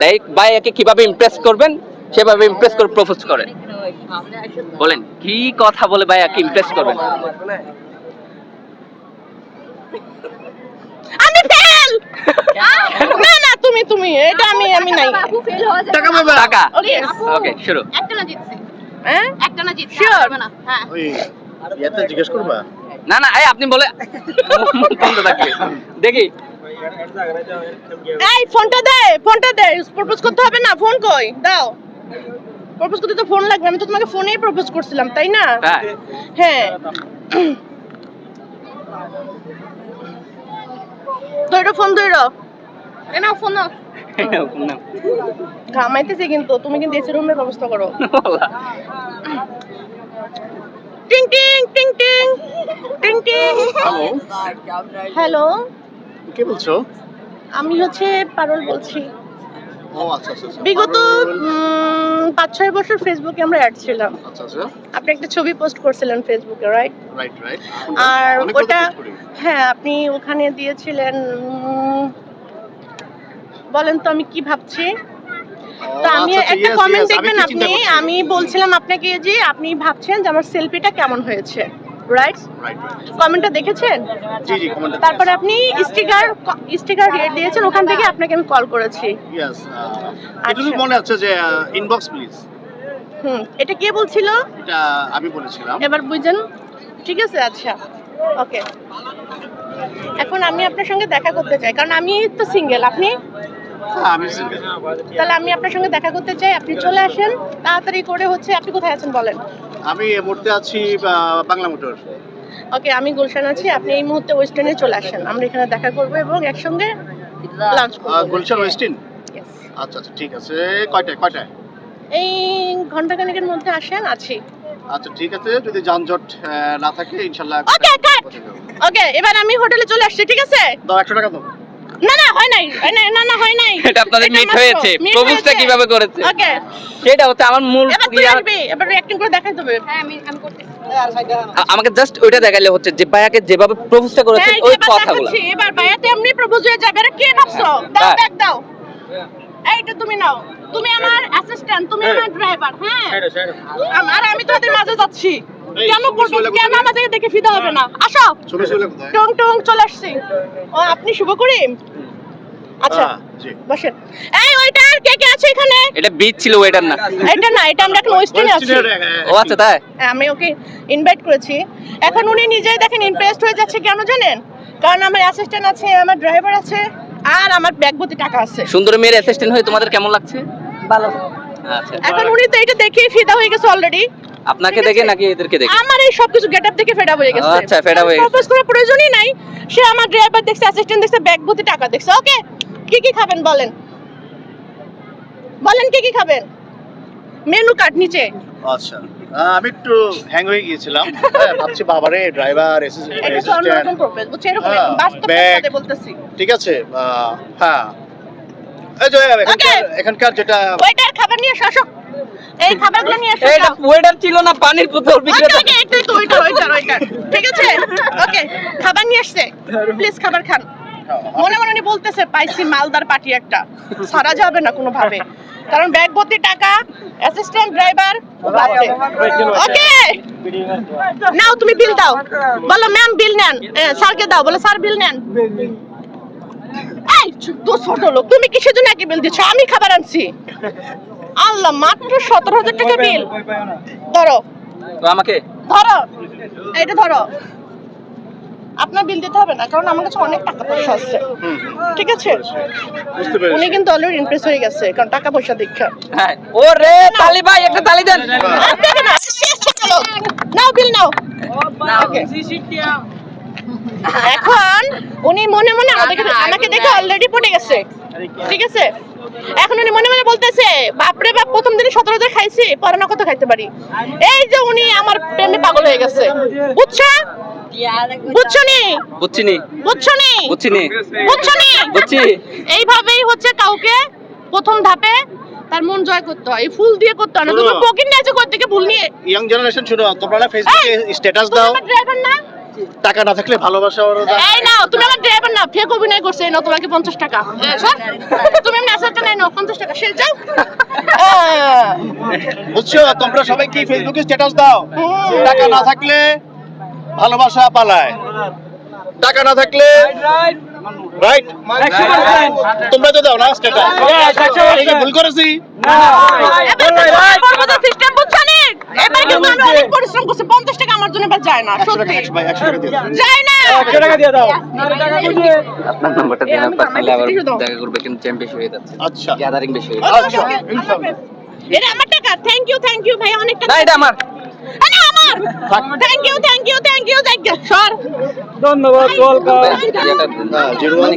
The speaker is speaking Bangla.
তাই ভাইয়াকে কীভাবে ইমপ্রেস করবেন সেভাবে ইমপ্রেস করে প্রপোজ করেন বলেন কি কথা বলে ভাইয়াকে ইমপ্রেস করবেন? আমি ফেল না না তুমি তুমি এটা আমি আমি নাই। টাকা পাবে? টাকা? ওকে শুরু। একটা না জিতছে। হ্যাঁ? একটা না জিতছে. না। হ্যাঁ। জিজ্ঞেস করবা? না না এই আপনি বলে বন্ধ থাকবে। দেখি। এই ফোনটা দে ফোনটা দে। প্রপোজ করতে হবে না ফোন কই? দাও। প্রপোজ করতে তো ফোন লাগবে আমি তো তোমাকে ফোনেই প্রপোজ করছিলাম তাই না? হ্যাঁ। হ্যাঁ। ধরো ফোন ধরো নাও ফোন নাও। ঘামাইতেছে কিন্তু তুমি কিন্তু এসি রুমের ব্যবস্থা করো। টিং টিং টিং টিং। টিং টিং। হ্যালো হ্যালো কে বলছো? আমি হচ্ছে পারুল বলছি। ও আচ্ছা আচ্ছা আচ্ছা। বিগত পাঁচ ছয় বছর ফেসবুকে আমরা অ্যাড ছিলাম। আচ্ছা আচ্ছা। আপনি একটা ছবি পোস্ট করছিলেন ফেসবুকে রাইট রাইট রাইট আর ওটা হ্যাঁ আপনি ওখানে দিয়েছিলেন বলেন তো আমি কি ভাবছি? তো আমি একটা কমেন্ট দেখবেন আপনি আমি বলছিলাম আপনাকে যে আপনি ভাবছেন যে আমার সেলফিটা কেমন হয়েছে? রাইট কমেন্টটা দেখেছেন? জি জি কমেন্ট তারপরে আপনি স্টিকার স্টিকার রেট দিয়েছেন ওখান থেকে আপনাকে আমি কল করেছি। ইয়েস আচ্ছা। এটুকু মনে আছে যে ইনবক্স প্লিজ হুম এটা কে বলছিল? এটা আমি বলেছিলাম। এবার বুঝছেন ঠিক আছে আচ্ছা। ওকে। এখন আমি আপনার সঙ্গে দেখা করতে চাই কারণ আমি তো সিঙ্গেল আপনি? হ্যাঁ তাহলে আমি আপনার সঙ্গে দেখা করতে চাই আপনি চলে আসেন। তাড়াতাড়ি করে হচ্ছে আপনি কোথায় আছেন বলেন? আমি এই মুহূর্তে আছি বাংলা মোটর। ওকে আমি গুলশান আছি আপনি এই মুহূর্তে ওয়েস্টার্নে চলে আসেন। আমরা এখানে দেখা করব এবং একসঙ্গে লাঞ্চ করব। গুলশান ওয়েস্টিন আচ্ছা আচ্ছা ঠিক আছে। কয়টায় কয়টায়? এই ঘন্টাখানেকের মধ্যে আসেন আছি। আচ্ছা ঠিক আছে যদি যানজট না থাকে Okay, cut. ওকে এবার আমি হোটেলে চলে আসছি ঠিক আছে? দাও একশো টাকা দাও। না না হয় নাই না না হয় নাই। এটা আপনাদের মিট হয়েছে। প্রপোজটা কীভাবে করেছে? ওকে সেটা হচ্ছে আমার মূল এবার তুই আসবি এবার অ্যাক্টিং করে দেখাই দেবে হ্যাঁ আমি আমি করতেছি। আমাকে জাস্ট ওইটা দেখালে হচ্ছে যে ভাইয়াকে যেভাবে প্রপোজটা করেছে হ্যাঁ, ওই কথাগুলো। এবার ভাইয়াতে এমনি প্রপোজ হয়ে যাবে। এটা কে ভাবছ? দাও হ্যাঁ। ব্যাগ দাও। এইটা তুমি নাও। তুমি আমার অ্যাসিস্ট্যান্ট তুমি আমার ড্রাইভার হ্যাঁ? আম- আর আমি তোমাদের মাঝে যাচ্ছি। কেন করব কেন কোথায়? আমাদেরকে দেখে ফিদা হবে না? আসো। ছবি কোথায় টং টং চলে আসছি। ও আপনি শুভ করিম? আচ্ছা হ্যাঁ, বসেন। এই ওইটার কে কে আছে এখানে? এটা বিচ ছিল ওইটার না। এটা না এটা আমরা এখন ওয়েস্টার্নে আছি। হ্যাঁ, ও আচ্ছা তাই? হ্যাঁ, আমি ওকে ইনভাইট করেছি। এখন উনি নিজেই দেখেন ইমপ্রেসড হয়ে যাচ্ছে কেন জানেন? কারণ আমার অ্যাসিস্ট্যান্ট আছে আমার ড্রাইভার আছে আর আমার ব্যাগ ভর্তি টাকা আছে। সুন্দর মেয়ের অ্যাসিস্ট্যান্ট হয়ে তোমাদের কেমন লাগছে? ভালো। আচ্ছা। এখন উনি তো এটা দেখেই ফিদা হয়ে গেছে অলরেডি আপনাকে দেখে নাকি এদেরকে দেখে? আমার এই সবকিছু গেটআপ দেখে ফেড হয়ে গেছে। আচ্ছা, up হয়ে গেছে। প্রপোজ করার প্রয়োজনই নাই। সে আমার ড্রাইভার দেখছে অ্যাসিস্ট্যান্ট দেখছে ব্যাগ ভর্তি টাকা দেখছে। ওকে কি কি খাবেন বলেন? বলেন কি কি খাবেন? মেনু কার্ড নিচে। আচ্ছা আমি একটু হ্যাং হয়ে গিয়েছিলাম। হ্যাঁ, ভাবছি বাবারে ড্রাইভার এটা তো প্রপোজ বুঝছ এরকম হ্যাঁ, কথা বলতেছি। ঠিক আছে হ্যাঁ। এই যে এখানকার এখানকার যেটা ওইটার খাবার নিয়ে আসো। এই খাবারগুলো নিয়ে আসো এটা ওয়েটার ছিল না পানির বোতল বিক্রেতা। ওইটা, একটু, একটু, ওইটা, ওইটা, ওইটা। ঠিক আছে? ওকে খাবার নিয়ে আসছে প্লিজ খাবার খান। মনে মনে উনি বলতেছে পাইছি মালদার পার্টি একটা। সারা যাবে না কোনো ভাবে কারণ ব্যাগ ভর্তি টাকা অ্যাসিস্ট্যান্ট ড্রাইভার ওকে নাও তুমি বিল দাও। বলো ম্যাম বিল নেন। স্যারকে দাও। বলো স্যার বিল নেন। এই তো ছোট লোক তুমি কিসের জন্য একে বিল দিচ্ছ? আমি খাবার আনছি। আল্লাহ মাত্র সতেরো হাজার টাকা বিল ধরো। আমাকে? ধরো। এইটা ধরো। আপনার বিল দিতে হবে না কারণ আমার কাছে অনেক টাকা পয়সা আছে। ঠিক আছে? উনি কিন্তু অলরেডি ইমপ্রেস হয়ে গেছে কারণ টাকা পয়সা দীক্ষা। হ্যাঁ। ও রে তালি ভাই একটা তালি দেন। নাও বিল নাও. এখন উনি মনে মনে আমাকে দেখে অলরেডি পড়ে গেছে। ঠিক আছে? এখন উনি মনে মনে বলতেছে বাপরে বাপ প্রথম দিনে সতেরো হাজার খাইছি পরে না কত খাইতে পারি। এই যে উনি আমার প্রেমে পাগল হয়ে গেছে। বুঝছ? এইভাবেই হচ্ছে কাউকে প্রথম ধাপে তার মন জয় করতে হয়। ফুল দিয়ে করতে হয় না। তুমি পকেট নিয়ে আছে কোথা থেকে ভুল নিয়ে। ইয়াং জেনারেশন শুনো তোমরা ফেসবুকে স্ট্যাটাস দাও। ড্রাইভার না? টাকা না থাকলে ভালোবাসা ওরা এই নাও তুমি আমার ড্রাইভার না ফেক অভিনয় করছে এই নাও তোমাকে পঞ্চাশ টাকা এ, সর। তুমি নেই নাও পঞ্চাশ টাকা সে যাও বুঝছ তোমরা সবাই কি ফেসবুকে স্ট্যাটাস দাও টাকা না থাকলে ভালোবাসা পালায় টাকা না থাকলে রাইট তোমরা তো দাও না স্ট্যাটাস ভুল করেছি এবার তো সিস্টেম বুঝছ এবার কিন্তু আমি অনেক পরিশ্রম করছি পঞ্চাশ টাকা জন্য এবার যায় না সত্যি। যায় না আপনার নাম্বারটা দিয়ে পার্সোনালি আবার দেখা করব কিন্তু জ্যাম বেশি হয়ে যাচ্ছে আচ্ছা গ্যাদারিং বেশি হয়ে যাচ্ছে আচ্ছা, okay, ইনশাআল্লাহ। এটা আমার টাকা থ্যাংক ইউ থ্যাংক ইউ ভাই অনেক টাকা না এটা আমার আরে আমার thank you thank you thank you thank you সর ভাই, ইয়েটা- হ্যাঁ, জিরো মানে